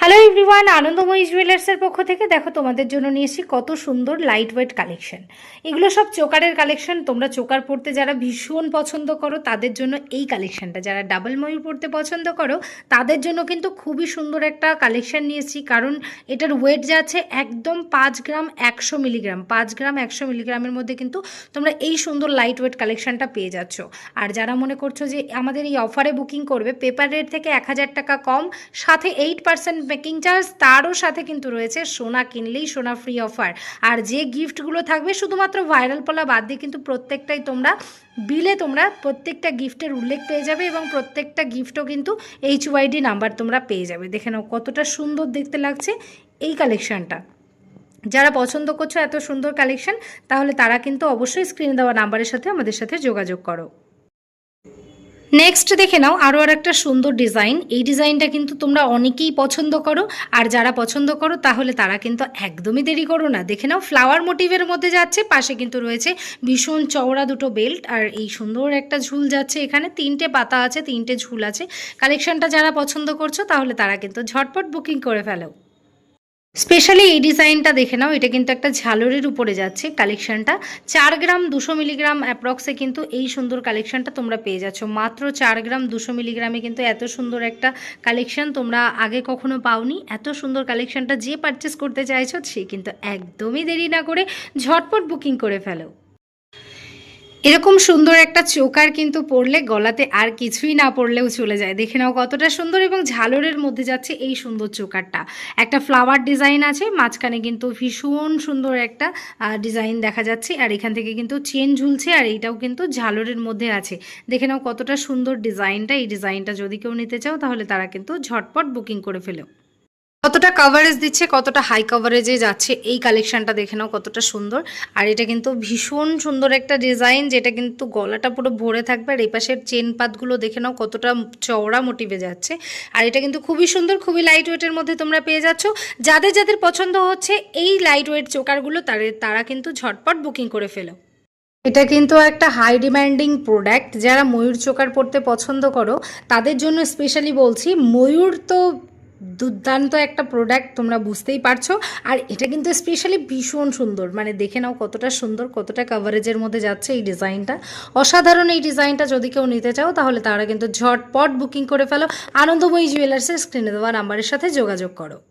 Hello everyone আনন্দময়ী জুয়েলার্সের পক্ষ থেকে দেখো তোমাদের জন্য নিয়েছি কত সুন্দর লাইট ওয়েট কালেকশন এগুলো সব চোকারের কালেকশন তোমরা চোকার পরতে যারা ভীষণ পছন্দ করো, তাদের জন্য এই কালেকশনটা যারা ডাবল ময়ূর পরতে পছন্দ করো, তাদের জন্য কিন্তু খুবই সুন্দর একটা কালেকশন নিয়েছি কারণ এটার ওয়েট যাচ্ছে একদম পাঁচ গ্রাম একশো মিলিগ্রাম পাঁচ গ্রাম একশো মিলিগ্রামের মধ্যে কিন্তু তোমরা এই সুন্দর লাইট ওয়েট কালেকশনটা পেয়ে যাচ্ছ। আর যারা মনে করছ যে আমাদের এই অফারে বুকিং করবে পেপার রেট থেকে এক হাজার টাকা কম, সাথে এইট পার্সেন্ট মেকিং চার্জ তারও সাথে কিন্তু রয়েছে সোনা কিনলেই সোনা ফ্রি অফার আর যে গিফটগুলো থাকবে শুধুমাত্র ভাইরাল পলা বাদ দিয়ে কিন্তু প্রত্যেকটাই তোমরা বিলে তোমরা প্রত্যেকটা গিফটের উল্লেখ পেয়ে যাবে এবং প্রত্যেকটা গিফটও কিন্তু এইচ ওয়াইডি নাম্বার তোমরা পেয়ে যাবে। দেখে নাও কতটা সুন্দর দেখতে লাগছে এই কালেকশানটা যারা পছন্দ করছ এত সুন্দর কালেকশন তাহলে তারা কিন্তু অবশ্যই স্ক্রিনে দেওয়া নাম্বারের সাথে আমাদের সাথে যোগাযোগ করো। নেক্সট দেখে নাও আরও আর একটা সুন্দর ডিজাইন এই ডিজাইনটা কিন্তু তোমরা অনেকেই পছন্দ করো, আর যারা পছন্দ করো, তাহলে তারা কিন্তু একদমই দেরি করো না। দেখে নাও ফ্লাওয়ার মোটিভের মধ্যে যাচ্ছে, পাশে কিন্তু রয়েছে ভীষণ চওড়া দুটো বেল্ট আর এই সুন্দর একটা ঝুল যাচ্ছে এখানে। তিনটে পাতা আছে, তিনটে ঝুল আছে। কালেকশনটা যারা পছন্দ করছ, তাহলে তারা কিন্তু ঝটপট বুকিং করে ফেলো। স্পেশালি এই ডিজাইনটা দেখে নাও, এটা কিন্তু একটা ঝালরের উপরে যাচ্ছে কালেকশনটা চার গ্রাম দুশো মিলিগ্রাম অ্যাপ্রক্সে কিন্তু এই সুন্দর কালেকশনটা তোমরা পেয়ে যাচ্ছ। মাত্র চার গ্রাম দুশো মিলিগ্রামে কিন্তু এত সুন্দর একটা কালেকশন তোমরা আগে কখনো পাওনি। এত সুন্দর কালেকশনটা যে পারচেস করতে চাইছো, সে কিন্তু একদমই দেরি না করে ঝটপট বুকিং করে ফেলো। এরকম সুন্দর একটা চোকার কিন্তু পরলে গলাতে আর কিছুই না পরলেও চলে যায়। দেখে নাও কতটা সুন্দর এবং ঝালরের মধ্যে যাচ্ছে এই সুন্দর চোকারটা। একটা ফ্লাওয়ার ডিজাইন আছে, মাঝখানে কিন্তু ভীষণ সুন্দর একটা ডিজাইন দেখা যাচ্ছে আর এখান থেকে কিন্তু চেন ঝুলছে আর এইটাও কিন্তু ঝালরের মধ্যে আছে। দেখে নাও কতটা সুন্দর ডিজাইনটা এই ডিজাইনটা যদি কেউ নিতে চাও তাহলে তারা কিন্তু ঝটপট বুকিং করে ফেলো। কতটা কভারেজ দিচ্ছে, কতটা হাই কভারেজে যাচ্ছে, এই কালেকশনটা দেখে নাও কতটা সুন্দর। আর এটা কিন্তু ভীষণ সুন্দর একটা ডিজাইন যেটা কিন্তু গলাটা পুরো ভরে থাকবে আর এই পাশের চেন পাতগুলো দেখে নাও কতটা চওড়া মোটিভে যাচ্ছে। আর এটা কিন্তু খুবই সুন্দর, খুবই লাইট ওয়েটের মধ্যে তোমরা পেয়ে যাচ্ছ। যাদের যাদের পছন্দ হচ্ছে এই লাইট ওয়েট চোকারগুলো, তারা কিন্তু ঝটপট বুকিং করে ফেলো। এটা কিন্তু একটা হাই ডিম্যান্ডিং প্রোডাক্ট যারা ময়ূর চোকার পরতে পছন্দ করো, তাদের জন্য স্পেশালি বলছি, ময়ূর তো দুর্দান্ত একটা প্রোডাক্ট তোমরা বুঝতেই পারছ। আর এটা কিন্তু স্পেশালি ভীষণ সুন্দর। মানে দেখে নাও কতটা সুন্দর, কতটা কাভারেজের মধ্যে যাচ্ছে এই ডিজাইনটা অসাধারণ এই ডিজাইনটা যদি কেউ নিতে চাও, তাহলে তারা কিন্তু ঝটপট বুকিং করে ফেলো। আনন্দময়ী জুয়েলার্সের স্ক্রিনে দেওয়া নাম্বারের সাথে যোগাযোগ করো।